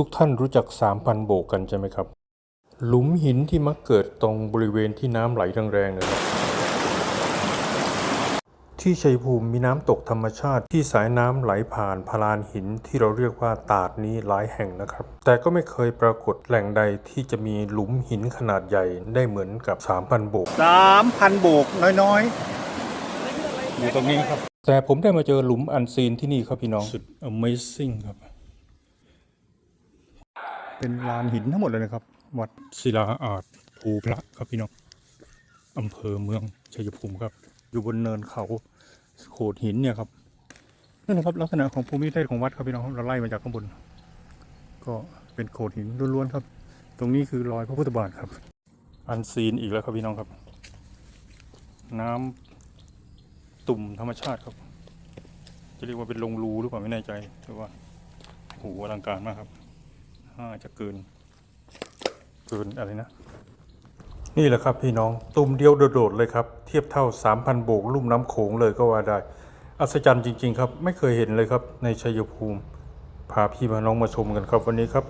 ทุกท่านรู้จักสามพันโบกกันใช่ไหมครับ หลุมหินที่มักเกิดตรงบริเวณที่น้ำไหลแรงๆเนี่ยครับที่ชัยภูมิมีน้ำตกธรรมชาติที่สายน้ำไหลผ่านพลานหินที่เราเรียกว่าตาดนี้หลายแห่งนะครับ แต่ก็ไม่เคยปรากฏแหล่งใดที่จะมีหลุมหินขนาดใหญ่ได้เหมือนกับ 3,000 โบกสามพันโบกน้อยอยู่ตรงนี้ครับ แต่ผมได้มาเจอหลุมอันซีนที่นี่ครับพี่น้อง สุด Amazing ครับๆ เป็นลานหินทั้งหมดเลยนะครับ วัดศิลาอาจภูพระครับพี่น้องอำเภอเมืองชัยภูมิครับ อยู่บนเนินเขาโขดหินเนี่ยครับนี่นะครับลักษณะของภูมิทัศน์ของวัดครับพี่น้องเราไล่มาจากข้างบน ก็เป็นโขดหินล้วนๆครับ ตรงนี้คือรอยพระพุทธบาทครับ อันซีนอีกแล้วครับพี่น้องครับ น้ำตุ่มธรรมชาติครับ จะเรียกว่าเป็นลงรูหรือเปล่าไม่แน่ใจแต่ว่าโหอลังการมากครับ จะเกินเกินอะไรนะ นี่แหละครับพี่น้องตุ่มเดียวโดดๆเลยครับ เทียบเท่า 3,000 โบกลุ่มน้ำโขงเลยก็ว่าได้ อัศจรรย์จริง ๆ ครับ ไม่เคยเห็นเลยครับ ในชัยภูมิ พาพี่มาน้องมาชมกันครับวันนี้ครับ